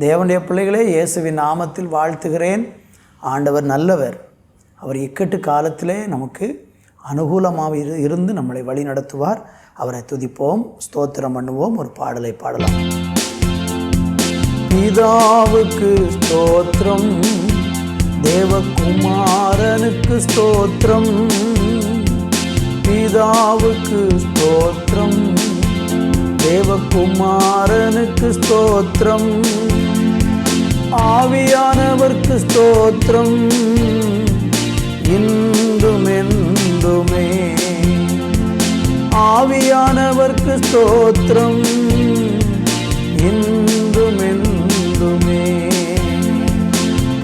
தேவனுடைய பிள்ளைகளே இயேசுவின் நாமத்தில் வாழ்த்துகிறேன். ஆண்டவர் நல்லவர். அவர் இக்கட்டு காலத்திலே நமக்கு அனுகூலமாக இரு இருந்து நம்மளை வழி நடத்துவார். அவரை துதிப்போம் ஸ்தோத்திரம் பண்ணுவோம் ஒரு பாடலை பாடலாம். பிதாவுக்கு ஸ்தோத்திரம். தேவகுமாரனுக்கு ஸ்தோத்திரம். பிதாவுக்கு ஸ்தோத்திரம். தேவகுமாரனுக்கு ஸ்தோத்திரம். ஆவியானவர்க்கு ஸ்தோத்திரம். இன்றும் என்றுமே ஆவியானவர்க்கு ஸ்தோத்திரம். இன்று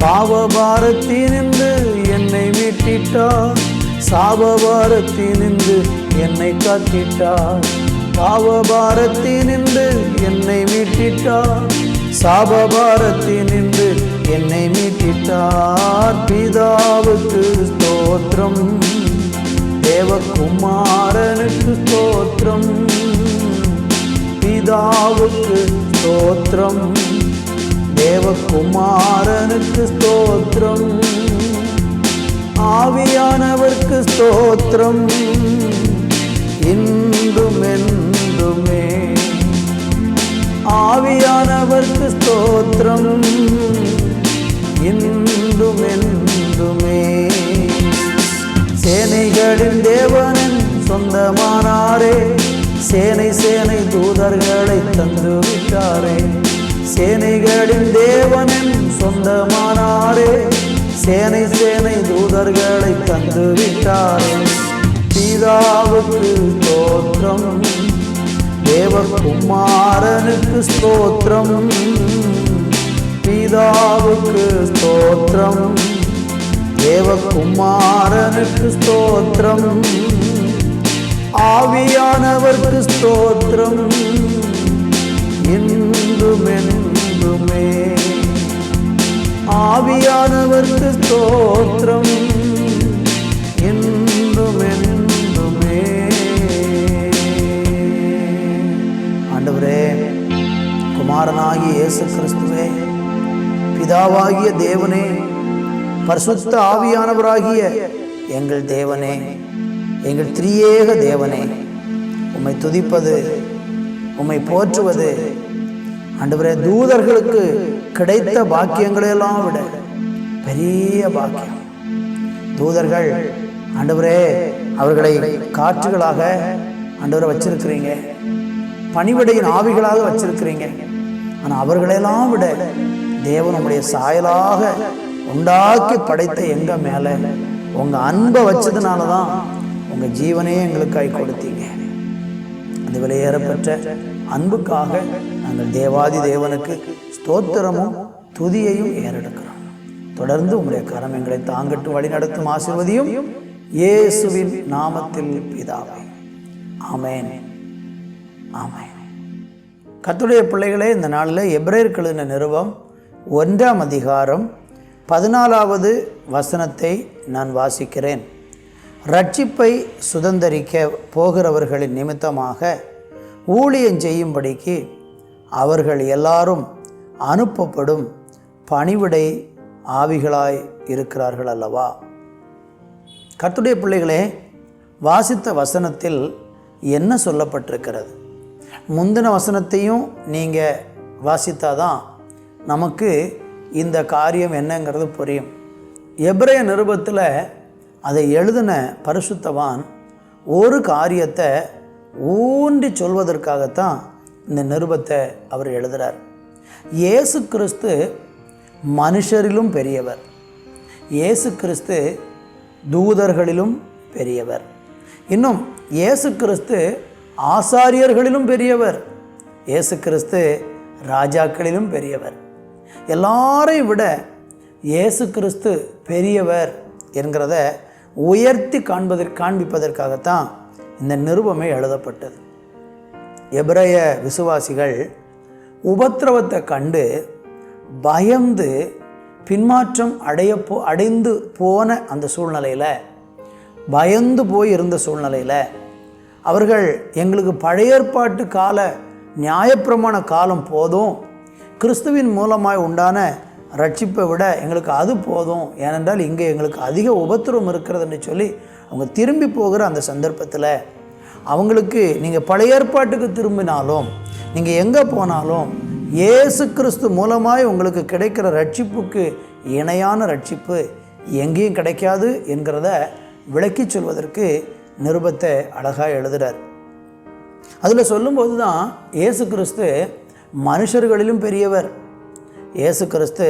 பாவபாரத்தினின்று என்னை மீட்டிட்டார் சாபபாரத்தினின்று என்னை காத்திட்டார் பாவபாரத்தினின்று என்னை மீட்டிட்டார் சாபபாரத்தினின்று என்னை மீட்டிட்டார் பிதாவுக்கு ஸ்தோத்திரம். தேவகுமாரனுக்கு ஸ்தோத்திரம். பிதாவுக்கு ஸ்தோத்திரம். தேவனுக்கு ஸ்தோத்திரம். ஆவியானவர்க்கு ஸ்தோத்திரம். இன்றும் என்றுமே. ஆவியானவர்க்கு ஸ்தோத்திரம். இன்றும் என்றுமே. சேனைகளின் தேவனின் சொந்தமானாரே. சேனை சேனை தூதர்களை தந்து விட்டாரே சேனைகளின் தேவனின் சொந்தமானாரே. சேனை சேனை தூதர்களை தந்து விட்டாரே பிதாவுக்கு ஸ்தோத்திரம் தேவகுமாரனுக்கு ஸ்தோத்திரம். பிதாவுக்கு ஸ்தோத்திரம். தேவகுமாரனுக்கு ஸ்தோத்திரம். ஆவியானவர்க்கு ஸ்தோத்திரம். என்றுமென்றுமே. என்றுமே ஆவியானவர்க்கு ஸ்தோத்திரம் இன்றும் ஆண்டவரே குமாரனாகிய இயேசு கிறிஸ்துவே பிதாவாகிய தேவனே பரிசுத்த ஆவியானவராகிய எங்கள் தேவனே எங்கள் திரியேக தேவனே உம்மை துதிப்பது உம்மை போற்றுவது ஆண்டவரே தூதர்களுக்கு கிடைத்த பாக்கியங்களையெல்லாம் விட பெரிய பாக்கியம். தூதர்கள் ஆண்டவரே அவர்களை காற்றுகளாக ஆண்டவரை வச்சிருக்கிறீங்க. பணிவிடையின் ஆவிகளாக வச்சிருக்கிறீங்க. ஆனால் அவர்களெல்லாம் விட தேவன் உங்களுடைய சாயலாக உண்டாக்கி படைத்த எங்கள் மேலே உங்கள் அன்பை வச்சதுனால தான் உங்கள் ஜீவனையே எங்களுக்காய் கொடுத்தீங்க. அந்த விலையேறப்பெற்ற அன்புக்காக நாங்கள் தேவாதி தேவனுக்கு ஸ்தோத்திரமும் துதியையும் ஏறெடுக்கிறோம் தொடர்ந்து உங்களுடைய கரம் எங்களை தாங்கட்டு வழி நடத்தும் ஆசிர்வதியும் இயேசுவின் நாமத்தில் பிதாவே. ஆமேன். ஆமேன். கத்துடைய பிள்ளைகளே இந்த நாளில் எப்ரேயர் கழுதின நிறுவம் ஒன்றாம் அதிகாரம் பதினாலாவது வசனத்தை நான் வாசிக்கிறேன். ரட்சிப்பை சுதந்தரிக்க போகிறவர்களின் நிமித்தமாக ஊழியம் செய்யும்படிக்கு அவர்கள் எல்லாரும் அனுப்பப்படும் பணிவிடை ஆவிகளாய் இருக்கிறார்கள் அல்லவா? கத்துடைய பிள்ளைகளே வாசித்த வசனத்தில் என்ன சொல்லப்பட்டிருக்கிறது? முந்தின வசனத்தையும் நீங்கள் வாசித்தாதான் நமக்கு இந்த காரியம் என்னங்கிறது புரியும். எப்ரே நிருபத்தில் அதை எழுதின பரிசுத்தவான் ஒரு காரியத்தை ஊன்றி சொல்வதற்காகத்தான் இந்த நிருபத்தை அவர் எழுதுகிறார் இயேசு கிறிஸ்து மனுஷரிலும் பெரியவர். இயேசு கிறிஸ்து தூதர்களிலும் பெரியவர். இன்னும் இயேசு கிறிஸ்து ஆசாரியர்களிலும் பெரியவர். இயேசு கிறிஸ்து ராஜாக்களிலும் பெரியவர். எல்லாரையும் விட இயேசு கிறிஸ்து பெரியவர் என்கிறத உயர்த்தி காண்பதற்கு காண்பிப்பதற்காகத்தான் இந்த நிருபமே எழுதப்பட்டது. எபிரய விசுவாசிகள் உபத்திரவத்தை கண்டு பயந்து பின்மாற்றம் அடைய போ அடைந்து போன அந்த சூழ்நிலையில் பயந்து போய் இருந்த சூழ்நிலையில் அவர்கள் எங்களுக்கு பழைய ஏற்பாட்டு கால நியாயப்பிரமாண காலம் போதும் கிறிஸ்துவின் மூலமாய் உண்டான ரட்சிப்பை விட எங்களுக்கு அது போதும் ஏனென்றால் இங்கே எங்களுக்கு அதிக உபத்திரம் இருக்கிறதுன்னு சொல்லி அவங்க திரும்பி போகிற அந்த சந்தர்ப்பத்தில் அவங்களுக்கு நீங்கள் பழைய ஏற்பாட்டுக்கு திரும்பினாலும் நீங்கள் எங்கே போனாலும் இயேசு கிறிஸ்து மூலமாய் உங்களுக்கு கிடைக்கிற ரட்சிப்புக்கு இணையான ரட்சிப்பு எங்கேயும் கிடைக்காது என்கிறத விளக்கி சொல்வதற்கு நிருபத்தை அழகாக எழுதுகிறார் அதில் சொல்லும்போது தான் இயேசு கிறிஸ்து மனுஷர்களிலும் பெரியவர் இயேசு கிறிஸ்து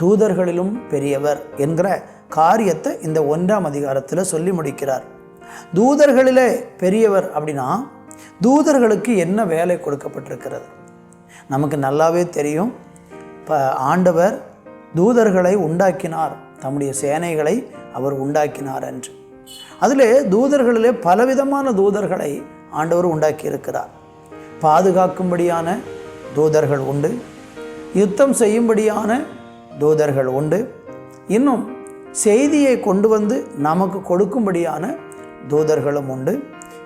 தூதர்களிலும் பெரியவர் என்கிற காரியத்தை இந்த ஒன்றாம் அதிகாரத்தில் சொல்லி முடிக்கிறார். தூதர்களிலே பெரியவர் அப்படின்னா தூதர்களுக்கு என்ன வேலை கொடுக்கப்பட்டிருக்கிறது? நமக்கு நல்லாவே தெரியும். இப்போ ஆண்டவர் தூதர்களை உண்டாக்கினார். தம்முடைய சேனைகளை அவர் உண்டாக்கினார் என்று. அதில் தூதர்களிலே பலவிதமான தூதர்களை ஆண்டவர் உண்டாக்கியிருக்கிறார். பாதுகாக்கும்படியான தூதர்கள் உண்டு. யுத்தம் செய்யும்படியான தூதர்கள் உண்டு. இன்னும் செய்தியை கொண்டு வந்து நமக்கு கொடுக்கும்படியான தூதர்களும் உண்டு.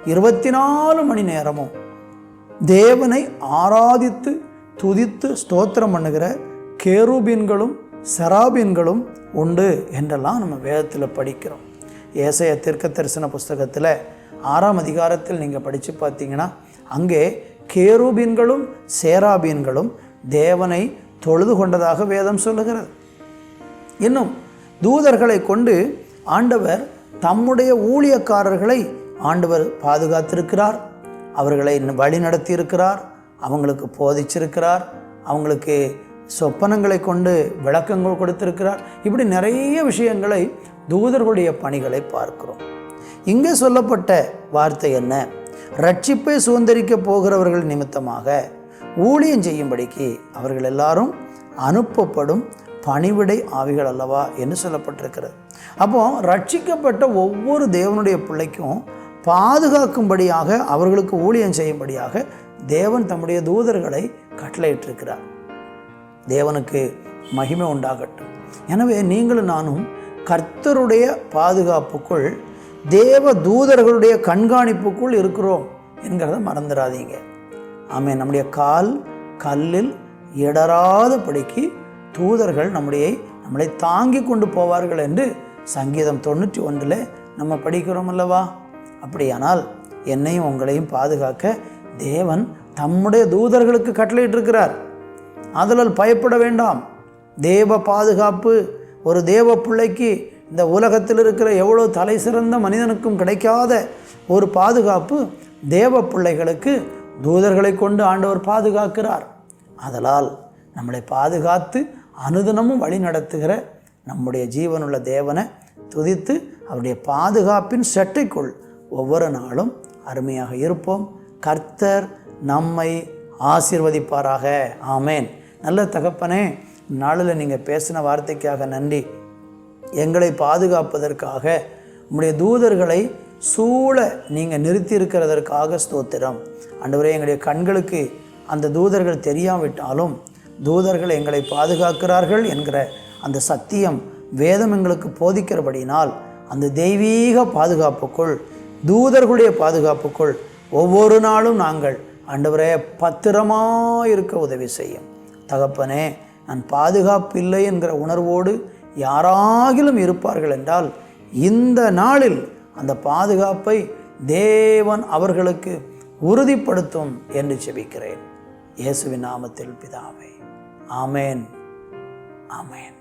இருபத்தி நாலு மணி நேரமும் தேவனை ஆராதித்து துதித்து ஸ்தோத்திரம் பண்ணுகிற கேருபீன்களும் செராபீன்களும் உண்டு என்றெல்லாம் நம்ம வேதத்தில் படிக்கிறோம். ஏசைய தீர்க்க தரிசன புஸ்தகத்தில் ஆறாம் அதிகாரத்தில் நீங்கள் படித்து பார்த்தீங்கன்னா அங்கே கேரூபீன்களும் சேராபீன்களும் தேவனை தொழுது கொண்டதாக வேதம் சொல்லுகிறது. இன்னும் தூதர்களை கொண்டு ஆண்டவர் தம்முடைய ஊழியக்காரர்களை ஆண்டவர் பாதுகாத்திருக்கிறார். அவர்களை வழி நடத்தியிருக்கிறார் அவங்களுக்கு போதிச்சிருக்கிறார். அவங்களுக்கு சொப்பனங்களை கொண்டு விளக்கங்கள் கொடுத்திருக்கிறார். இப்படி நிறைய விஷயங்களை தூதர்களுடைய பணிகளை பார்க்கிறோம். இங்கே சொல்லப்பட்ட வார்த்தை என்ன? ரட்சிப்பை சுதந்திரிக்க போகிறவர்கள் நிமித்தமாக ஊழியம் செய்யும்படிக்கு அவர்கள் எல்லாரும் அனுப்பப்படும் பணிவிடை ஆவிகள் அல்லவா என்று சொல்லப்பட்டிருக்கிறது. அப்போ ரட்சிக்கப்பட்ட ஒவ்வொரு தேவனுடைய பிள்ளைக்கும் பாதுகாக்கும்படியாக அவர்களுக்கு ஊழியம் செய்யும்படியாக தேவன் தம்முடைய தூதர்களை கட்டளையிட்டிருக்கிறார். தேவனுக்கு மகிமை உண்டாகட்டும். எனவே நீங்களும் நானும் கர்த்தருடைய பாதுகாப்புக்குள் தேவ தூதர்களுடைய கண்காணிப்புக்குள் இருக்கிறோம் என்கிறத மறந்துடாதீங்க. ஆமே நம்முடைய கால் கல்லில் இடராதபடிக்கு தூதர்கள் நம்முடைய நம்மளை தாங்கி கொண்டு போவார்கள் என்று சங்கீதம் தொண்ணூற்றி ஒன்றில் நம்ம படிக்கிறோம் அல்லவா அப்படியானால் என்னையும் உங்களையும் பாதுகாக்க தேவன் தம்முடைய தூதர்களுக்கு கட்டளையிட்டிருக்கிறார். ஆதலால் பயப்பட வேண்டாம். தேவ பாதுகாப்பு ஒரு தேவ பிள்ளைக்கு இந்த உலகத்தில் இருக்கிற எவ்வளோ தலை சிறந்த மனிதனுக்கும் கிடைக்காத ஒரு பாதுகாப்பு தேவ பிள்ளைகளுக்கு தூதர்களை கொண்டு ஆண்டவர் பாதுகாக்கிறார். அதலால் நம்மளை பாதுகாத்து அனுதினமும் வழி நடத்துகிற நம்முடைய ஜீவனுள்ள தேவனை துதித்து அவருடைய பாதுகாப்பின் செட்டைக்குள் ஒவ்வொரு நாளும் அருமையாக இருப்போம். கர்த்தர் நம்மை ஆசீர்வதிப்பாராக. ஆமேன். நல்ல தகப்பனே நாளில் நீங்கள் பேசின வார்த்தைக்காக நன்றி. எங்களை பாதுகாப்பதற்காக உங்களுடைய தூதர்களை சூழ நீங்கள் நிறுத்தி இருக்கிறதற்காக ஸ்தோத்திரம். அன்றுவரே எங்களுடைய கண்களுக்கு அந்த தூதர்கள் தெரியாவிட்டாலும் தூதர்கள் எங்களை பாதுகாக்கிறார்கள் என்கிற அந்த சத்தியம் வேதம் எங்களுக்கு போதிக்கிறபடினால் அந்த தெய்வீக பாதுகாப்புக்குள் தூதர்களுடைய பாதுகாப்புக்குள் ஒவ்வொரு நாளும் நாங்கள் ஆண்டவரே பத்திரமாக இருக்க உதவி செய்யும். தகப்பனே நான் பாதுகாப்பு இல்லை என்கிற உணர்வோடு யாராகிலும் இருப்பார்கள் என்றால் இந்த நாளில் அந்த பாதுகாப்பை தேவன் அவர்களுக்கு உறுதிப்படுத்தும் என்று செபிக்கிறேன் இயேசுவின் நாமத்தில் பிதாவை. ஆமேன். ஆமேன்.